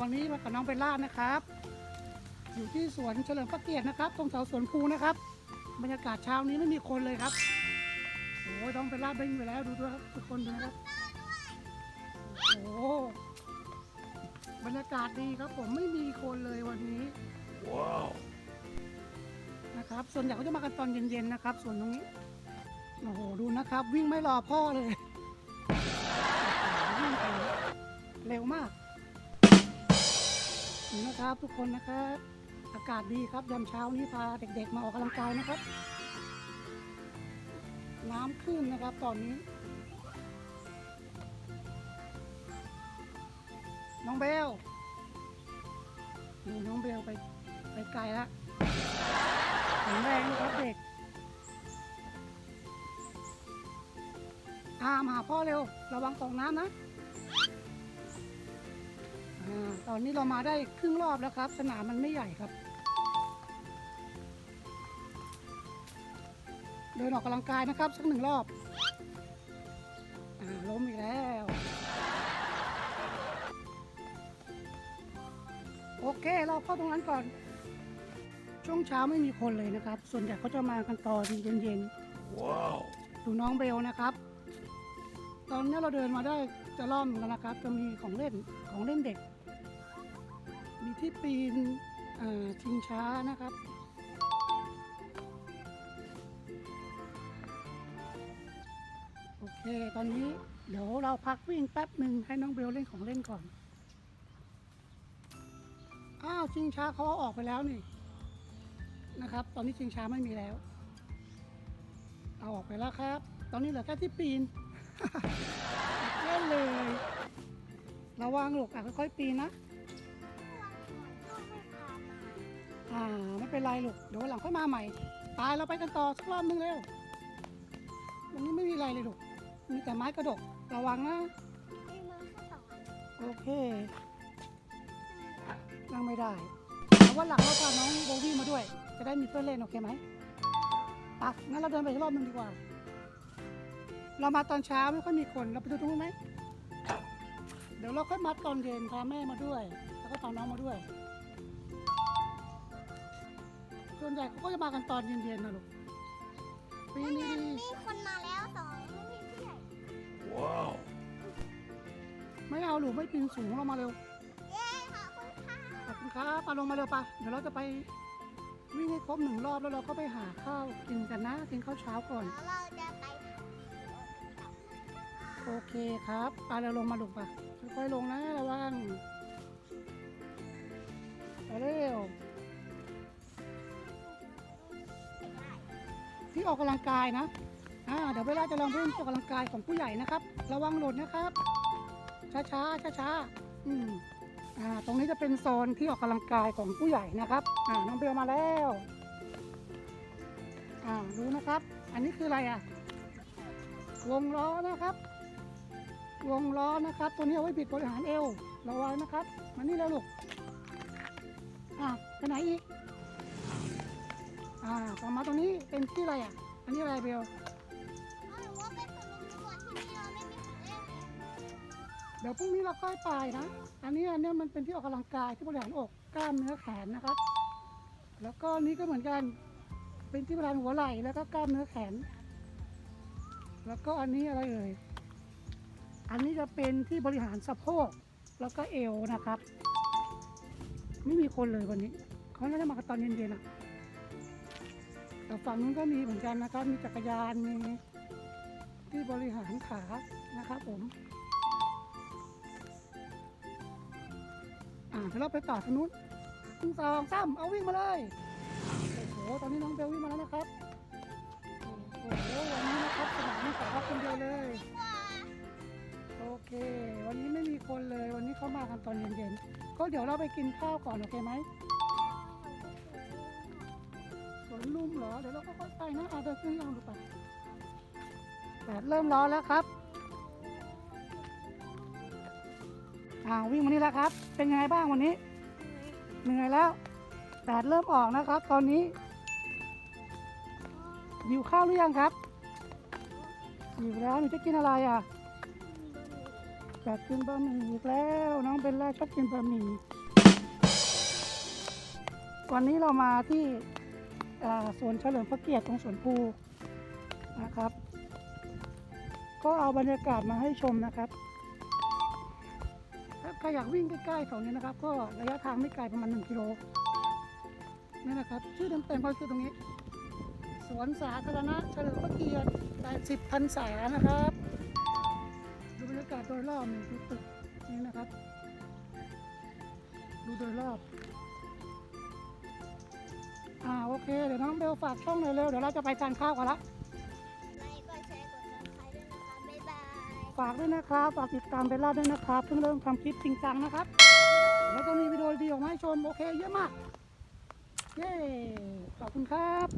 วันนี้มากับน้องเบลล่านะครับ อยู่ที่สวนเฉลิมพระเกียรตินะครับ ตรงเสาสวนภูนะครับ บรรยากาศเช้านี้ไม่มีคนเลยครับโอ้ยน้องเบลล่าเบ่งไปแล้วดูด้วยครับทุกคนดูนะครับโอ้โหบรรยากาศดีครับผมไม่มีคนเลยวันนี้ว้าวนะครับ ส่วนใหญ่ก็จะมากันตอนเย็นๆนะครับ ส่วนตรงนี้โอ้โหดูนะครับ วิ่งไม่รอพ่อเลยวิ่งไปเร็วมาก นี่นะครับทุกคนนะครับอากาศดีครับยามเช้านี้พาเด็กๆมาออกกำลังกายนะครับ น้ำขึ้นนะครับตอนนี้ น้องเบลนี่น้องเบลไปไปไกลแล้วแข็งแรงนะครับเด็กอามาหาพ่อเร็ว ระวังตกน้ำนะ ตอนนี้เรามาได้ครึ่งรอบแล้วครับ สนามมันไม่ใหญ่ครับ เดินออกกำลังกายนะครับสักหนึ่งรอบอาล้มอีกแล้ว โอเคเราเข้าตรงนั้นก่อน ช่วงเช้าไม่มีคนเลยนะครับ ส่วนใหญ่เขาจะมากันตอนเย็นว้าวๆดูน้องเบลนะครับ ตอนนี้เราเดินมาได้ จะล่อมแล้วนะครับ จะมีของเล่นของเล่นเด็ก มีที่ปีนชิงช้านะครับโอเค ตอนนี้เดี๋ยวเราพักวิ่งแป๊บหนึ่งให้น้องเบลเล่นของเล่นก่อน อ้าวชิงช้าเขาเอาออกไปแล้วนี่นะครับ ตอนนี้ชิงช้าไม่มีแล้ว เอาออกไปแล้วครับ ตอนนี้เหลือแค่ที่ปีน เล่นเลย ระวังลูกอะค่อยๆปีนนะ อ่าไม่เป็นไรลูกเดี๋ยววันหลังค่อยมาใหม่ตายเราไปกันต่อสักรอบนึงเร็ววันนี้ไม่มีอะไรเลยลูกมีแต่ไม้กระดกระวังนะโอเคนั่งไม่ได้แต่ว่าหลังเราพาน้องโบวี่มาด้วย จะได้มีเพื่อนเล่นโอเคไหมปะงั้นเราเดินไปอีกรอบหนึงดีกว่า เรามาตอนเช้าไม่ค่อยมีคนเราไปดูตรงนู้นไหมเดี๋ยวเราค่อยมาตอนเย็นพาแม่มาด้วย แล้วก็พาน้องมาด้วยส่วนใหญ่เขาก็จะมากันตอนเย็นๆนะลูกปีนี้ดีมีคนมาแล้วสองพี่ผู้ใหญ่ว้าวไม่เอาหลูกไม่ปีนสูงเรามาเร็วเย้ขอบคุณค่ะ ขอบคุณครับปาลงมาเร็วปะเดี๋ยวเราจะไปวิ่งให้ครบหนึ่งรอบแล้วเราก็ไปหาข้าวกินกันนะกินข้าวเช้าก่อน แล้วเราจะไป โอเคครับปาเราลงมาลูกปะค่อยๆลงนะระวังเร็วที่ออกกำลังกายนะอ่าเดี๋ยวเวลาจะลองวิ่งออกกำลังกายของผู้ใหญ่นะครับ ระวังหล่นนะครับ ช้าช้าช้าช้าๆอืมอ่าตรงนี้จะเป็นโซนที่ออกกำลังกายของผู้ใหญ่นะครับ อ่าน้องเบลมาแล้วอ่าดูนะครับ อันนี้คืออะไรอะวงล้อนะครับ วงล้อนะครับ ตัวนี้เอาไว้บิดบริหารเอวระวังนะครับ มานี่แล้วลูก อ่าไปไหนอีก อ่าต่อมาตรงนี้เป็นที่อะไรอะ อันนี้อะไรเบลหรือว่าเป็นสนุกกว่าที่นี่เราไม่มีของเล่นเลยเดี๋ยวพรุ่งนี้เราค่อยไปนะ อันนี้อันเนี้ยมันเป็นที่ออกกำลังกายที่บริหารอกกล้ามเนื้อแขนนะครับ แล้วก็นี้ก็เหมือนกัน เป็นที่บริหารหัวไหล่แล้วก็กล้ามเนื้อแขน แล้วก็อันนี้อะไรเอ่ย อันนี้จะเป็นที่บริหารสะโพกแล้วก็เอวนะครับ ไม่มีคนเลยวันนี้เขาน่าจะมากตอนเย็นๆอะแต่ฝั่งนู้นก็มีเหมือนกันนะครับ มีจักรยานมีที่บริหารขานะครับผมอ่าเดี๋ยวเราไปต่อทางนู้นหนึ่งสองสามเอาวิ่งมาเลยโอ้โหตอนนี้น้องเบลวิ่งมาแล้วนะครับ เลยวันนี้เขามากันตอนเย็นๆก็เดี๋ยวเราไปกินข้าวก่อนโอเคไหมสวนลุมเหรอ เดี๋ยวเราก็ค่อยไปนะเอาเดินขึ้นลองดูไปแดดเริ่มร้อนแล้วครับอ่าวิ่งมานี่แล้วครับ เป็นยังไงบ้างวันนี้เหนื่อยแล้วแดดเริ่มออกนะครับ ตอนนี้หิวข้าวหรือยังครับหิวแล้วหนูจะกินอะไรอะ อยากกินบะหมี่อีกแล้ว น้องเบลล่าชอบกินบะหมี่วันนี้เรามาที่สวนเฉลิมพระเกียรติตรงสวนภูนะครับ ก็เอาบรรยากาศมาให้ชมนะครับถ้าใครอยากวิ่งใกล้ๆแถวนี้นะครับ ก็ระยะทางไม่ไกลประมาณ1กิโลนี่นะครับ ชื่อเต็มๆก็คือตรงนี้ สวนสาธารณะเฉลิมพระเกียรติ80พรรษานะครับากาศโดยรอบนี่ดูตึกนี่นะครับ ดูโดยรอบ อ่าโอเค เดี๋ยวน้องเบลฝากช่องหน่อยเร็วเดี๋ยวเราจะไปทานข้าวกันละ ไลค์กดแชร์กดซับสไครต์ด้วยนะคะ บ๊ายบาย ฝากด้วยนะครับ ฝากติดตามเบลล่าด้วยนะครับ เพิ่งเริ่มทำคลิปจริงจังนะครับ แล้วก็มีวิดีโอดีออกมาให้ชม โอเค เยอะมาก เย้ ขอบคุณครับ